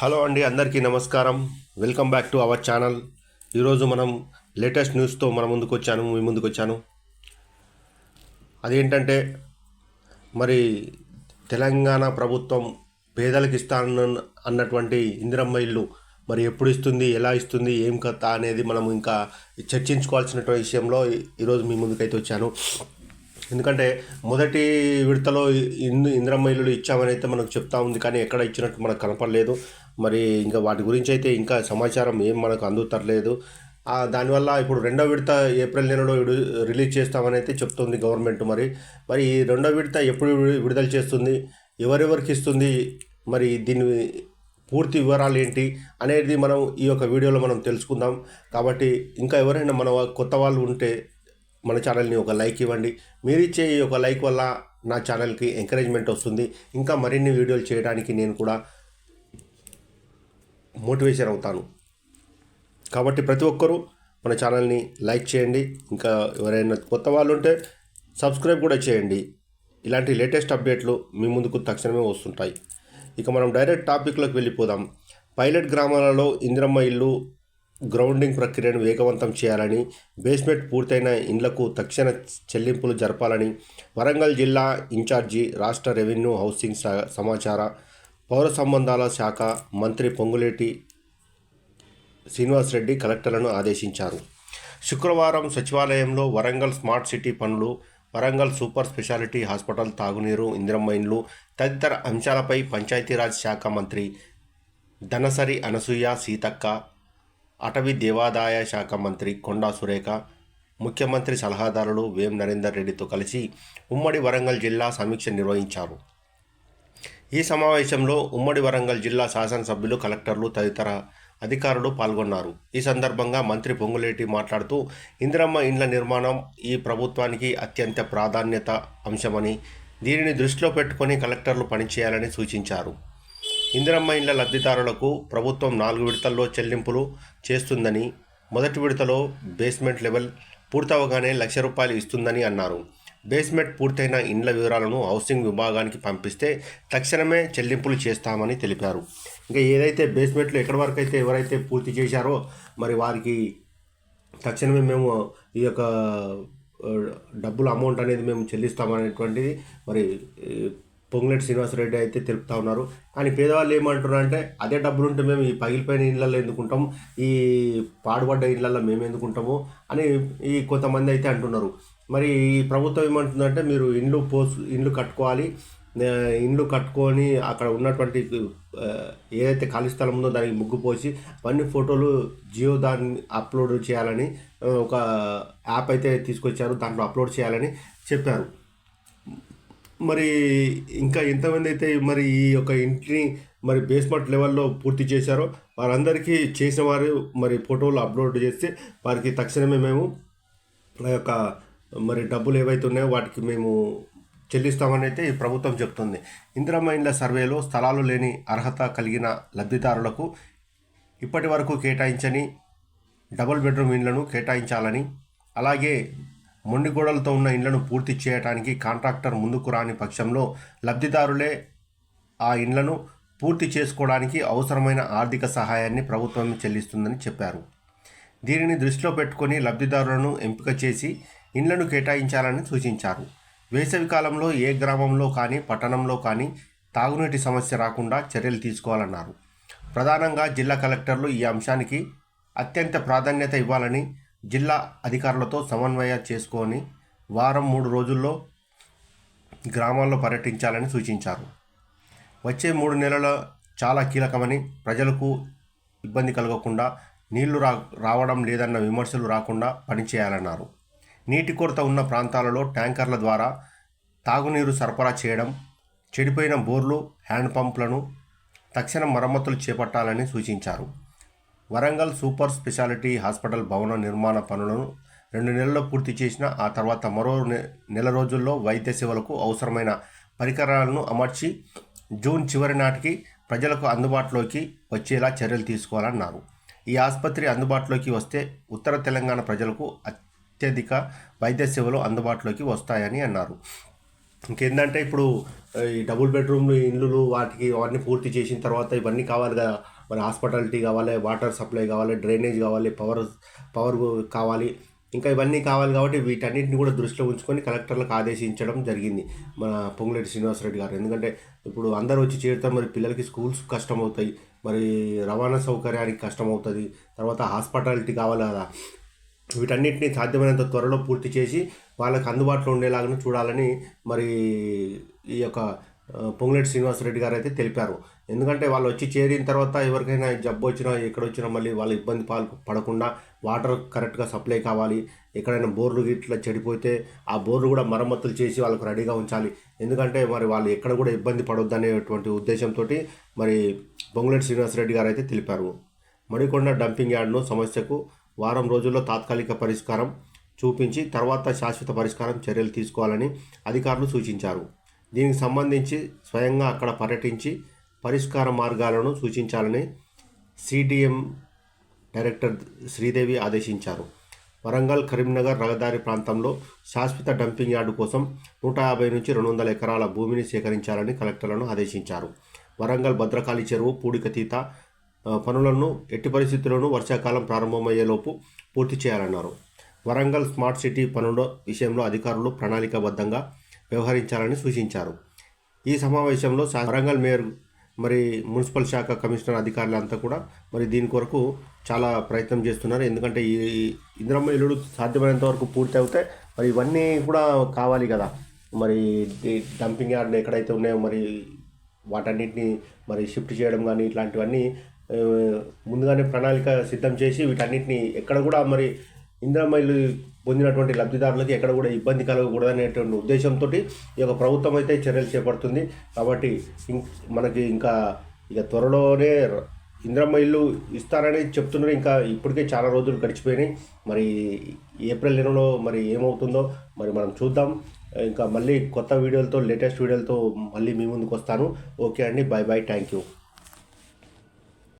Hello అండి అందరికీ నమస్కారం. Welcome back to our channel. ఈరోజు మనం లేటెస్ట్ న్యూస్తో మన ముందుకు వచ్చాను మీ ముందుకు వచ్చాను. అదేంటంటే మరి తెలంగాణ ప్రభుత్వం పేదలకు ఇస్తాను అన్నటువంటి ఇందిరమ్మ ఇల్లు మరి ఎప్పుడు ఇస్తుంది ఎలా ఇస్తుంది ఏం కథ అనేది మనం ఇంకా చర్చించుకోవాల్సినటువంటి విషయంలో ఈరోజు మీ ముందుకైతే వచ్చాను. ఎందుకంటే మొదటి విడతలో ఇందు ఇంద్రమ్మ ఇల్లులు ఇచ్చామని అయితే మనకు చెప్తా ఉంది కానీ ఎక్కడ ఇచ్చినట్టు మనకు కనపడలేదు. మరి ఇంకా వాటి గురించి అయితే ఇంకా సమాచారం ఏం మనకు అందుతరలేదు దానివల్ల ఇప్పుడు రెండో విడత ఏప్రిల్ నెలలో విడు- రిలీజ్ చేస్తామని అయితే చెప్తుంది గవర్నమెంట్ మరి. మరి ఈ రెండో విడత ఎప్పుడు విడుదల చేస్తుంది? ఎవరెవరికి ఇస్తుంది? మరి దీని పూర్తి వివరాలు ఏంటి అనేది మనం ఈ యొక్క వీడియోలో మనం తెలుసుకుందాం. కాబట్టి ఇంకా ఎవరైనా మన కొత్త వాళ్ళు ఉంటే మన ఛానల్ని ఒక లైక్ ఇవ్వండి. మీరు ఇచ్చే ఈ ఒక లైక్ వల్ల నా ఛానల్కి ఎంకరేజ్మెంట్ వస్తుంది. ఇంకా మరిన్ని వీడియోలు చేయడానికి నేను కూడా మోటివేషన్ అవుతాను. కాబట్టి ప్రతి ఒక్కరూ మన ఛానల్ని లైక్ చేయండి. ఇంకా ఎవరైనా కొత్త వాళ్ళు ఉంటే సబ్స్క్రైబ్ కూడా చేయండి. ఇలాంటి లేటెస్ట్ అప్డేట్లు మీ ముందుకు తక్షణమే వస్తుంటాయి. ఇక మనం డైరెక్ట్ టాపిక్లోకి వెళ్ళిపోదాం. పైలట్ గ్రామాలలో ఇందిరమ్మ ఇల్లు గ్రౌండింగ్ ప్రక్రియను వేగవంతం చేయాలని బేస్మెంట్ పూర్తయిన ఇండ్లకు తక్షణ చెల్లింపులు జరపాలని వరంగల్ జిల్లా ఇన్ఛార్జి రాష్ట్ర రెవెన్యూ హౌసింగ్ స- సమాచార పౌర సంబంధాల శాఖ మంత్రి పొంగులేటి శ్రీనివాసరెడ్డి కలెక్టర్లను ఆదేశించారు. శుక్రవారం సచివాలయంలో వరంగల్ స్మార్ట్ సిటీ పనులు వరంగల్ సూపర్ స్పెషాలిటీ హాస్పిటల్ తాగునీరు ఇందిరమ్మ ఇండ్లు తదితర అంశాలపై పంచాయతీరాజ్ శాఖ మంత్రి ధనసరి అనసూయ సీతక్క అటవీ దేవాదాయ శాఖ మంత్రి కొండా సురేఖ ముఖ్యమంత్రి సలహాదారులు వేం నరేందర్ రెడ్డితో కలిసి ఉమ్మడి వరంగల్ జిల్లా సమీక్ష నిర్వహించారు. ఈ సమావేశంలో ఉమ్మడి వరంగల్ జిల్లా శాసనసభ్యులు కలెక్టర్లు తదితర అధికారులు పాల్గొన్నారు. ఈ సందర్భంగా మంత్రి పొంగులేటి మాట్లాడుతూ ఇందిరమ్మ ఇండ్ల నిర్మాణం ఈ ప్రభుత్వానికి అత్యంత ప్రాధాన్యత అంశమని దీనిని దృష్టిలో పెట్టుకొని కలెక్టర్లు పనిచేయాలని సూచించారు. ఇందిరమ్మ ఇండ్ల లబ్ధిదారులకు ప్రభుత్వం నాలుగు విడతల్లో చెల్లింపులు చేస్తుందని మొదటి విడతలో బేస్మెంట్ లెవెల్ పూర్తవగానే లక్ష రూపాయలు ఇస్తుందని అన్నారు. బేస్మెంట్ పూర్తయిన ఇండ్ల వివరాలను హౌసింగ్ విభాగానికి పంపిస్తే తక్షణమే చెల్లింపులు చేస్తామని తెలిపారు. ఇంకా ఏదైతే బేస్మెంట్లు ఎక్కడి వరకు అయితే ఎవరైతే పూర్తి చేశారో మరి వారికి తక్షణమే మేము ఈ యొక్క డబ్బులు డబ్బుల అమౌంట్ అనేది మేము చెల్లిస్తామనేటువంటిది మరి పొంగులేటి శ్రీనివాసరెడ్డి అయితే తెలుపుతా ఉన్నారు. కానీ పేదవాళ్ళు ఏమంటున్నారు అంటే అదే డబ్బులు ఉంటే మేము ఈ పగిలిపోయిన ఇళ్ళల్లో ఎందుకుంటాం? ఈ పాడుపడ్డ ఇళ్ళల్లో మేము ఎందుకుంటాము? అని ఈ కొంతమంది అయితే అంటున్నారు. మరి ఈ ప్రభుత్వం ఏమంటుందంటే మీరు ఇండ్లు పోసు ఇండ్లు కట్టుకోవాలి. ఇండ్లు కట్టుకొని అక్కడ ఉన్నటువంటి ఏదైతే ఖాళీ స్థలం ఉందో దానికి ముగ్గు పోసి అన్ని ఫోటోలు జియో దాన్ని అప్లోడ్ చేయాలని ఒక యాప్ అయితే తీసుకొచ్చారు. దాంట్లో అప్లోడ్ చేయాలని చెప్పారు. మరి ఇంకా ఎంతమంది అయితే మరి ఈ యొక్క ఇంటిని మరి బేస్మెంట్ లెవెల్లో పూర్తి చేశారో వారందరికీ చేసిన వారు మరి ఫోటోలు అప్లోడ్ చేస్తే వారికి తక్షణమే మేము ఆ యొక్క మరి డబ్బులు ఏవైతే ఉన్నాయో వాటికి మేము చెల్లిస్తామని అయితే ఈ ప్రభుత్వం చెప్తుంది. ఇందిరమ్మ ఇండ్ల సర్వేలో స్థలాలు లేని అర్హత కలిగిన లబ్ధిదారులకు ఇప్పటి వరకు కేటాయించని డబుల్ బెడ్రూమ్ ఇండ్లను కేటాయించాలని అలాగే మొండిగోడలతో ఉన్న ఇండ్లను పూర్తి చేయడానికి కాంట్రాక్టర్ ముందుకు రాని పక్షంలో లబ్ధిదారులే ఆ ఇండ్లను పూర్తి చేసుకోవడానికి అవసరమైన ఆర్థిక సహాయాన్ని ప్రభుత్వం చెల్లిస్తుందని చెప్పారు. దీనిని దృష్టిలో పెట్టుకొని లబ్ధిదారులను ఎంపిక చేసి ఇండ్లను కేటాయించాలని సూచించారు. వేసవి కాలంలో ఏ గ్రామంలో కానీ పట్టణంలో కానీ తాగునీటి సమస్య రాకుండా చర్యలు తీసుకోవాలన్నారు. ప్రధానంగా జిల్లా కలెక్టర్లు ఈ అంశానికి అత్యంత ప్రాధాన్యత ఇవ్వాలని జిల్లా అధికారులతో సమన్వయ చేసుకొని వారం మూడు రోజుల్లో గ్రామాల్లో పర్యటించాలని సూచించారు. వచ్చే మూడు నెలల చాలా కీలకమని ప్రజలకు ఇబ్బంది కలగకుండా నీళ్ళు రా రావడం లేదన్న విమర్శలు రాకుండా పనిచేయాలన్నారు. నీటి కొరత ఉన్న ప్రాంతాలలో ట్యాంకర్ల ద్వారా తాగునీరు సరఫరా చేయడం చెడిపోయిన బోర్లు హ్యాండ్ పంపులను తక్షణ మరమ్మతులు చేపట్టాలని సూచించారు. వరంగల్ సూపర్ స్పెషాలిటీ హాస్పిటల్ భవన నిర్మాణ పనులను రెండు నెలల్లో పూర్తి చేసిన ఆ తర్వాత మరో నె- నెల రోజుల్లో వైద్య సేవలకు అవసరమైన పరికరాలను అమర్చి జూన్ చివరి నాటికి ప్రజలకు అందుబాటులోకి వచ్చేలా చర్యలు తీసుకోవాలన్నారు. ఈ ఆసుపత్రి అందుబాటులోకి వస్తే ఉత్తర తెలంగాణ ప్రజలకు అత్యధిక వైద్య సేవలు అందుబాటులోకి వస్తాయని అన్నారు. ఇంకేంటంటే ఇప్పుడు ఈ డబుల్ బెడ్రూమ్లు ఇల్లులు వాటికి అవన్నీ పూర్తి చేసిన తర్వాత ఇవన్నీ కావాలి కదా. మరి హాస్పిటాలిటీ కావాలి వాటర్ సప్లై కావాలి డ్రైనేజ్ కావాలి పవర్ పవర్ కావాలి. ఇంకా ఇవన్నీ కావాలి కాబట్టి వీటన్నిటిని కూడా దృష్టిలో ఉంచుకొని కలెక్టర్లకు ఆదేశించడం జరిగింది మన పొంగులేటి శ్రీనివాసరెడ్డి గారు. ఎందుకంటే ఇప్పుడు అందరూ వచ్చి చేరుతారు మరి పిల్లలకి స్కూల్స్ కష్టం అవుతాయి మరి రవాణా సౌకర్యానికి కష్టం అవుతుంది తర్వాత హాస్పిటాలిటీ కావాలి కదా. వీటన్నిటిని సాధ్యమైనంత త్వరలో పూర్తి చేసి వాళ్ళకి అందుబాటులో ఉండేలాగా చూడాలని మరి ఈ యొక్క ఆ, పొంగులేటి శ్రీనివాసరెడ్డి గారు అయితే తెలిపారు. ఎందుకంటే వాళ్ళు వచ్చి చేరిన తర్వాత ఎవరికైనా జబ్బు వచ్చినా ఎక్కడ వచ్చినా మళ్ళీ వాళ్ళు ఇబ్బంది పాలు పడకుండా వాటర్ కరెక్ట్గా సప్లై కావాలి. ఎక్కడైనా బోర్లు ఇట్లా చెడిపోతే ఆ బోర్లు కూడా మరమ్మతులు చేసి వాళ్ళకు రెడీగా ఉంచాలి. ఎందుకంటే మరి వాళ్ళు ఎక్కడ కూడా ఇబ్బంది పడొద్దు అనేటువంటి ఉద్దేశంతో మరి పొంగులేటి శ్రీనివాసరెడ్డి గారు అయితే తెలిపారు. మణికొండ డంపింగ్ యార్డ్ను సమస్యకు వారం రోజుల్లో తాత్కాలిక పరిష్కారం చూపించి తర్వాత శాశ్వత పరిష్కారం చర్యలు తీసుకోవాలని అధికారులు సూచించారు. దీనికి సంబంధించి స్వయంగా అక్కడ పర్యటించి పరిష్కార మార్గాలను సూచించాలని సిడిఎం డైరెక్టర్ శ్రీదేవి ఆదేశించారు. వరంగల్ కరీంనగర్ రహదారి ప్రాంతంలో శాశ్వత డంపింగ్ యార్డు కోసం నూట యాభై నుంచి రెండు వందల ఎకరాల భూమిని సేకరించాలని కలెక్టర్లను ఆదేశించారు. వరంగల్ భద్రకాళి చెరువు పూడికతీత పనులను ఎట్టి పరిస్థితుల్లోనూ వర్షాకాలం ప్రారంభమయ్యేలోపు పూర్తి చేయాలన్నారు. వరంగల్ స్మార్ట్ సిటీ పనుల విషయంలో అధికారులు ప్రణాళికాబద్ధంగా వ్యవహరించాలని సూచించారు. ఈ సమావేశంలో వరంగల్ మేయర్ మరి మున్సిపల్ శాఖ కమిషనర్ అధికారులంతా కూడా మరి దీని కొరకు చాలా ప్రయత్నం చేస్తున్నారు. ఎందుకంటే ఈ ఇంద్రమ్మ ఇల్లుడు సాధ్యమైనంత వరకు పూర్తి అవుతే మరి ఇవన్నీ కూడా కావాలి కదా. మరి డంపింగ్ యార్డ్ ఎక్కడైతే ఉన్నాయో మరి వాటన్నిటిని మరి షిఫ్ట్ చేయడం కానీ ఇట్లాంటివన్నీ ముందుగానే ప్రణాళిక సిద్ధం చేసి వీటన్నిటిని ఎక్కడ కూడా మరి ఇందిరమ్మ పొందినటువంటి లబ్ధిదారులకి ఎక్కడ కూడా ఇబ్బంది కలగకూడదనేటువంటి ఉద్దేశంతో ఈ యొక్క ప్రభుత్వం అయితే చర్యలు చేపడుతుంది. కాబట్టి ఇం మనకి ఇంకా ఇక త్వరలోనే ర- ఇందిరమ్మ ఇల్లు ఇస్తారని చెప్తున్నారు. ఇంకా ఇప్పటికే చాలా రోజులు గడిచిపోయినాయి. మరి ఏప్రిల్ నెలలో మరి ఏమవుతుందో మరి మనం చూద్దాం. ఇంకా మళ్ళీ కొత్త వీడియోలతో లేటెస్ట్ వీడియోలతో మళ్ళీ మీ ముందుకు వస్తాను ఓకే అండి. Bye bye thank you.